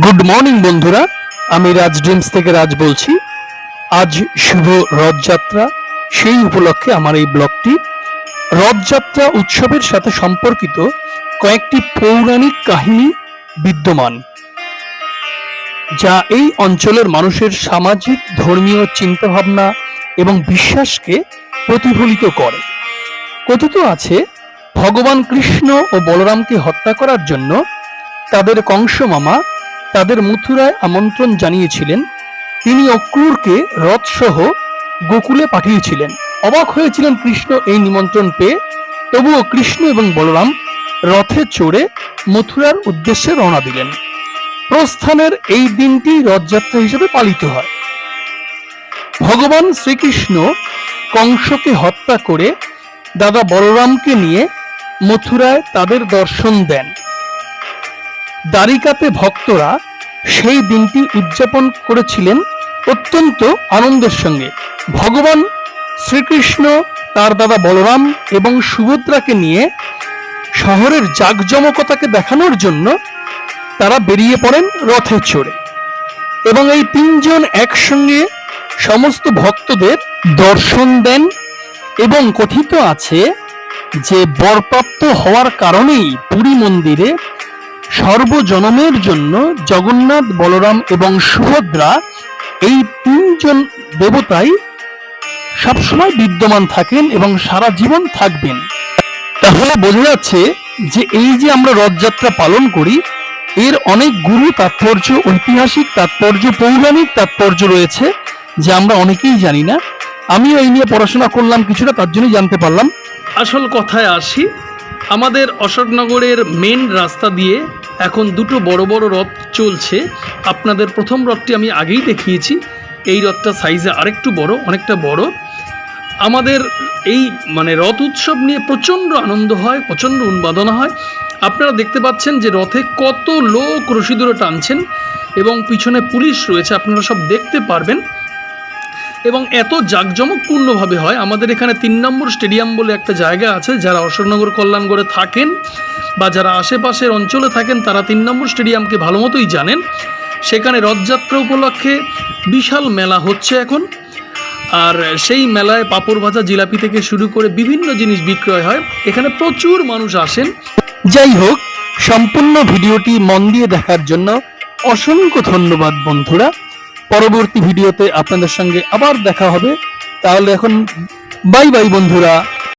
Good morning বন্ধুরা। আমি রাজ dreams থেকে রাজ বলছি। আজ শুভ রথযাত্রা। সেই উপলক্ষে আমার এই ব্লগটি। রথযাত্রা উৎসবের সাথে সম্পর্কিত কয়েকটি পৌরাণিক কাহিনী বিদ্যমান, যা এই অঞ্চলের মানুষের সামাজিক, ধর্মীয় চিন্তাভাবনা এবং বিশ্বাসকে প্রতিফলিত করে। কথিত আছে, ভগবান কৃষ্ণ ও বলরামকে হত্যা করার জন্য তাদের কংস মামা তাদের মথুরায় আমন্ত্রণ জানিয়েছিলেন। তিনি অক্রূরকে রথসহ গোকুলে পাঠিয়েছিলেন। অবাক হয়েছিলেন কৃষ্ণ এই নিমন্ত্রণ পেয়ে। তবুও কৃষ্ণ এবং বলরাম রথে চড়ে মথুরার উদ্দেশ্যে রওনা দিলেন। প্রস্থানের এই দিনটি রথযাত্রা হিসেবে পালিত হয়। ভগবান শ্রীকৃষ্ণ কংসকে হত্যা করে দাদা বলরামকে নিয়ে মথুরায় তাদের দর্শন দেন। দ্বারিকাতে ভক্তরা সেই দিনটি উদযাপন করেছিলেন অত্যন্ত আনন্দের সঙ্গে। ভগবান শ্রীকৃষ্ণ, তার দাদা বলরাম এবং সুভদ্রাকে নিয়ে শহরের জাঁকজমকতাকে দেখানোর জন্য তারা বেরিয়ে পড়েন রথে চড়ে এবং এই তিনজন একসঙ্গে সমস্ত ভক্তদের দর্শন দেন এবং কথিত আছে যে বরপ্রাপ্ত হওয়ার কারণেই পুরী মন্দিরে সর্বজনমের জন্য জগন্নাথ, বলরাম এবং সুভদ্রা এই তিনজন দেবতাই সবসময় বিদ্যমান থাকেন এবং সারা জীবন থাকবেন। তাহলে বোঝা যাচ্ছে যে এই যে আমরা রথযাত্রা পালন করি, এর অনেক গুরু তাৎপর্য, ঐতিহাসিক তাৎপর্য, পৌরাণিক তাৎপর্য রয়েছে যা আমরা অনেকেই জানি না। আমিও এই নিয়ে পড়াশোনা করলাম কিছুটা, তার জন্যই জানতে পারলাম। আসল কথায় আসি আমাদের অশোকনগরের মেন রাস্তা দিয়ে এখন দুটো বড় বড় রথ চলছে। আপনাদের প্রথম রথটি আমি আগেই দেখিয়েছি। এই রথটা সাইজে আরেকটু বড়, অনেকটা বড়। আমাদের এই মানে রথ উৎসব নিয়ে প্রচণ্ড আনন্দ হয়, প্রচণ্ড উন্মাদনা হয়। আপনারা দেখতে পাচ্ছেন যে রথে কত লোক রশি ধরে টানছেন এবং পিছনে পুলিশ রয়েছে, আপনারা সব দেখতে পারবেন। এবং এত জাঁকজমকপূর্ণভাবে হয়, আমাদের এখানে তিন নম্বর স্টেডিয়াম বলে একটা জায়গা আছে, যারা অশোকনগর, কল্যাণগড়ে থাকেন বা যারা আশেপাশের অঞ্চলে থাকেন, তারা তিন নম্বর স্টেডিয়ামকে ভালো মতোই জানেন। সেখানে রথযাত্রা উপলক্ষে বিশাল মেলা হচ্ছে এখন। আর সেই মেলায় পাঁপড় ভাজা, জিলাপি থেকে শুরু করে বিভিন্ন জিনিস বিক্রয় হয়। এখানে প্রচুর মানুষ আসেন। যাই হোক, সম্পূর্ণ ভিডিওটি মন দিয়ে দেখার জন্য অসংখ্য ধন্যবাদ বন্ধুরা। পরবর্তী ভিডিওতে আপনাদের সঙ্গে আবার দেখা হবে। তাহলে এখন বাই বাই বন্ধুরা।